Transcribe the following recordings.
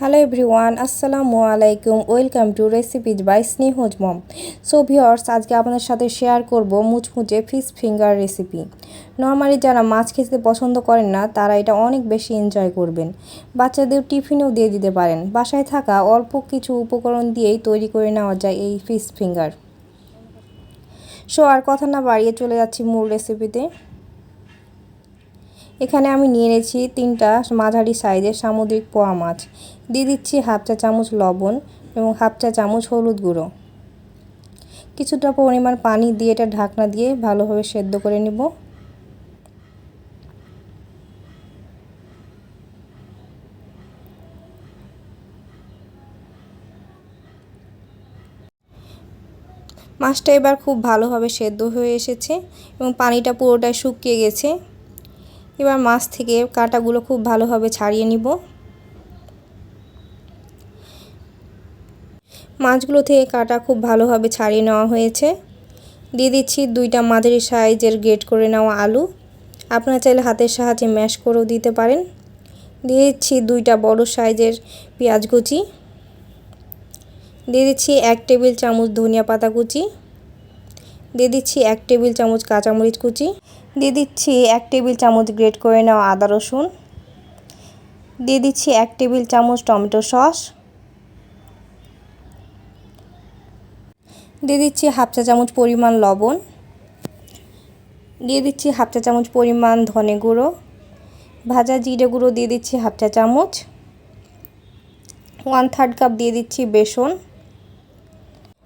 Hello everyone, আসসালামু আলাইকুম। Welcome to recipes by Sneha's mom. So viewers আজকে আপনাদের সাথে শেয়ার করব মুচমুচে ফিশ ফিঙ্গার রেসিপি। নর্মালি যারা মাছ খেতে পছন্দ করেন না, তারা এটা অনেক বেশি এনজয় করবেন। বাচ্চাদের টিফিনেও দিয়ে দিতে পারেন। বাসায় থাকা অল্প কিছু উপকরণ দিয়েই তৈরি করে নেওয়া যায় এই ফিশ ফিঙ্গার। সো আর কথা না বাড়িয়ে চলে যাচ্ছি মূল রেসিপিতে। এখানে আমি নিয়ে নিয়েছি তিনটা মাঝারি সাইজের সামুদ্রিক পোয়া মাছ। দিয়ে দিচ্ছি হাফ চা চামচ লবণ এবং হাফ চা চামচ হলুদ গুঁড়ো। কিছুটা পরিমাণ পানি দিয়ে এটা ঢাকনা দিয়ে ভালোভাবে সেদ্ধ করে নিব। মাছটা এবার খুব ভালোভাবে সেদ্ধ হয়ে এসেছে এবং পানিটা পুরোটাই শুকিয়ে গেছে। এবার মাছ থেকে কাঁটাগুলো খুব ভালোভাবে ছাড়িয়ে নিব। মাছগুলো থেকে কাটা খুব ভালোভাবে ছাড়িয়ে নেওয়া হয়েছে। দিয়ে দিচ্ছি দুইটা মাঝারি সাইজের গ্রেট করে নেওয়া আলু। আপনারা চাইলে হাতের সাহায্যে ম্যাশ করেও দিতে পারেন। দিয়ে দিচ্ছি দুইটা বড় সাইজের পেঁয়াজ কুচি। দিয়ে দিচ্ছি এক টেবিল চামচ ধনিয়া পাতা কুচি। দিয়ে দিচ্ছি এক টেবিল চামচ কাঁচামরিচ কুচি। দিয়ে দিচ্ছি এক টেবিল চামচ গ্রেট করে নেওয়া আদা রসুন। দিয়ে দিচ্ছি এক টেবিল চামচ টমেটো সস। দিয়ে দিচ্ছি হাফ চা চামচ পরিমাণ লবণ। দিয়ে দিচ্ছি হাফ চা চামচ পরিমাণ ধনে গুঁড়ো। ভাজা জিরে গুঁড়ো দিয়ে দিচ্ছি হাফ চা চামচ। ওয়ান থার্ড কাপ দিয়ে দিচ্ছি বেসন।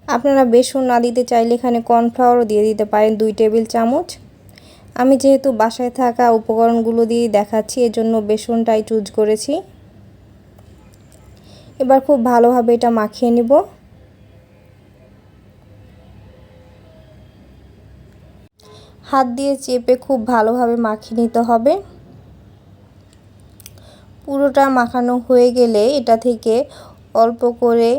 আপনারা বেসন না দিতে চাইলে এখানে কর্নফ্লাওয়ারও দিয়ে দিতে পারেন দুই টেবিল চামচ। আমি যেহেতু বাসায় থাকা উপকরণগুলো দিয়ে দেখাচ্ছি, এজন্য বেসনটাই চুজ করেছি। এবার খুব ভালোভাবে এটা মাখিয়ে নিব। হাত দিয়ে চেপে খুব ভালোভাবে মাখিয়ে নিতে হবে। পুরোটা মাখানো হয়ে গেলে এটা থেকে অল্প করে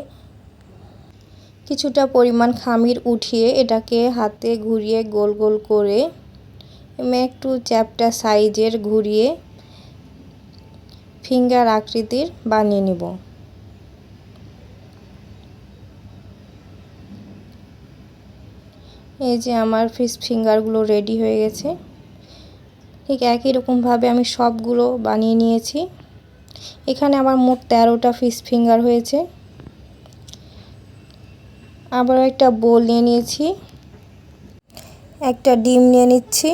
কিছুটা পরিমাণ খামির উঠিয়ে এটাকে হাতে ঘুরিয়ে গোল গোল করে একটু চ্যাপটা সাইজের ঘুরিয়ে ফিঙ্গার আকৃতির বানিয়ে নিব। এই যে আমার ফিশ ফিঙ্গারগুলো রেডি হয়ে গেছে। ঠিক একই রকমভাবে আমি সবগুলো বানিয়ে নিয়েছি। এখানে আমার মোট তেরোটা ফিশ ফিঙ্গার হয়েছে। আবার একটা বোল নিয়ে নিয়েছি। একটা ডিম নিয়ে নিচ্ছি।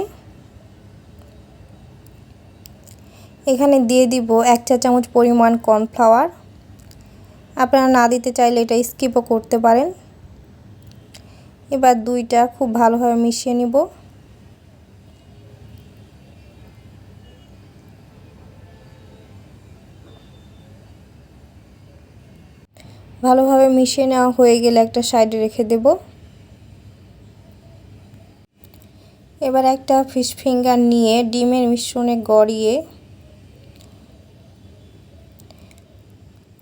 এখানে দিয়ে দিব এক চা চামচ পরিমাণ কর্নফ্লাওয়ার। আপনারা না দিতে চাইলে এটা স্কিপও করতে পারেন। এবার দুইটা খুব ভালোভাবে মিশিয়ে নিব। ভালোভাবে মিশিয়ে নেওয়া হয়ে গেলে একটা সাইডে রেখে দেব। এবার একটা ফিশ ফিঙ্গার নিয়ে ডিমের মিশ্রণে গড়িয়ে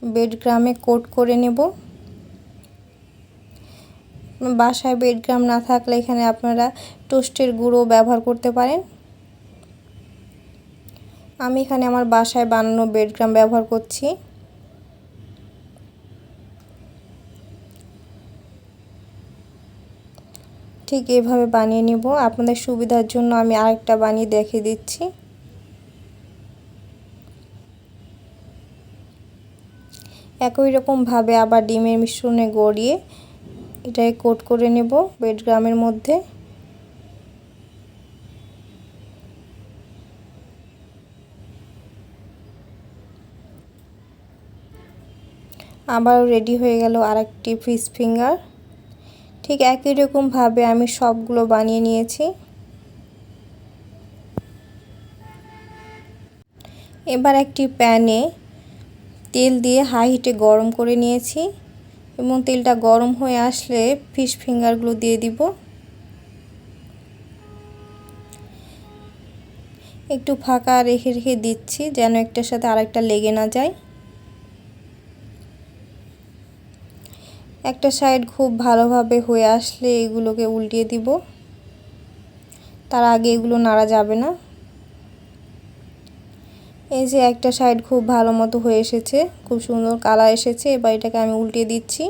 বেডগ্রামে কোট করে নেব। বাসায় বেডগ্রাম না থাকলে এখানে আপনারা টোস্টের গুঁড়ো ব্যবহার করতে পারেন। আমি এখানে আমার বাসায় বানানো বেডগ্রাম ব্যবহার করছি। ঠিক এভাবে বানিয়ে নিব। আপনাদের সুবিধার জন্য আমি আরেকটা বানিয়ে দেখিয়ে দিচ্ছি। একই রকমভাবে আবার ডিমের মিশ্রণে গড়িয়ে এটাকে কোট করে নেব বেডগ্রামের মধ্যে। আবারও রেডি হয়ে গেল আরেকটি ফিশ ফিঙ্গার। ঠিক একই রকমভাবে আমি সবগুলো বানিয়ে নিয়েছি। এবার একটি প্যানে তেল দিয়ে হাই হিটে গরম করে নিয়েছি এবং তেলটা গরম হয়ে আসলে ফিশ ফিঙ্গারগুলো দিয়ে দিব। একটু ফাঁকা রেখে রেখে দিচ্ছি যেন একটার সাথে আরেকটা লেগে না যায়। একটা সাইড খুব ভালোভাবে হয়ে আসলে এগুলোকে উল্টিয়ে দিব। তার আগে এগুলো নাড়া যাবে না। এই যে একটা সাইড খুব ভালো মতো হয়ে এসেছে, খুব সুন্দর কালার এসেছে, এবার এটাকে আমি উল্টে দিচ্ছি।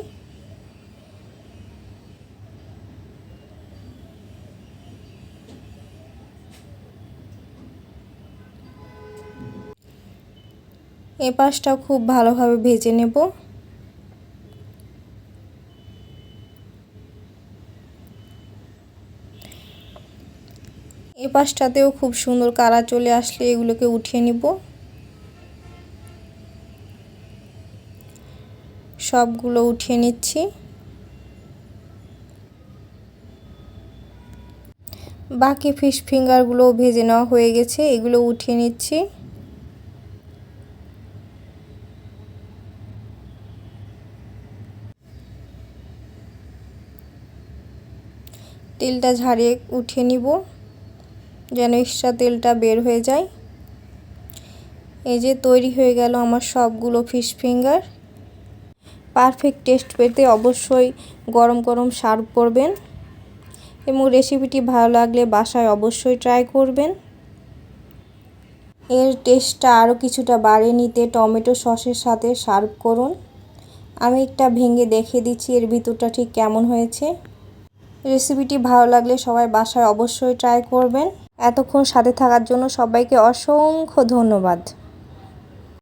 এ পাশটাও খুব ভালোভাবে ভেজে নেব। এ পাশটাতেও খুব সুন্দর কালার চলে আসলে এগুলোকে উঠিয়ে নিব। সবগুলো উঠিয়ে নিচ্ছি। বাকি ফিশ ফিঙ্গারগুলো ভেজে নেওয়া হয়ে গেছে, এগুলো উঠিয়ে নিচ্ছি। তেলটা ঝাড়িয়ে উঠিয়ে নিব, যেন এক্সট্রা তেলটা বের হয়ে যায়। এই যে তৈরি হয়ে গেল আমার সবগুলো ফিশ ফিঙ্গার। পারফেক্ট টেস্ট পেতে অবশ্যই গরম গরম সার্ভ করবেন। এবং রেসিপিটি ভালো লাগলে বাসায় অবশ্যই ট্রাই করবেন। এর টেস্টটা আরও কিছুটা বাড়িয়ে নিতে টমেটো সসের সাথে সার্ভ করুন। আমি একটা ভেঙে দেখিয়ে দিচ্ছি, এর ভিতরটা ঠিক কেমন হয়েছে। রেসিপিটি ভালো লাগলে সবাই বাসায় অবশ্যই ট্রাই করবেন। এতক্ষণ সাথে থাকার জন্য সবাইকে অসংখ্য ধন্যবাদ।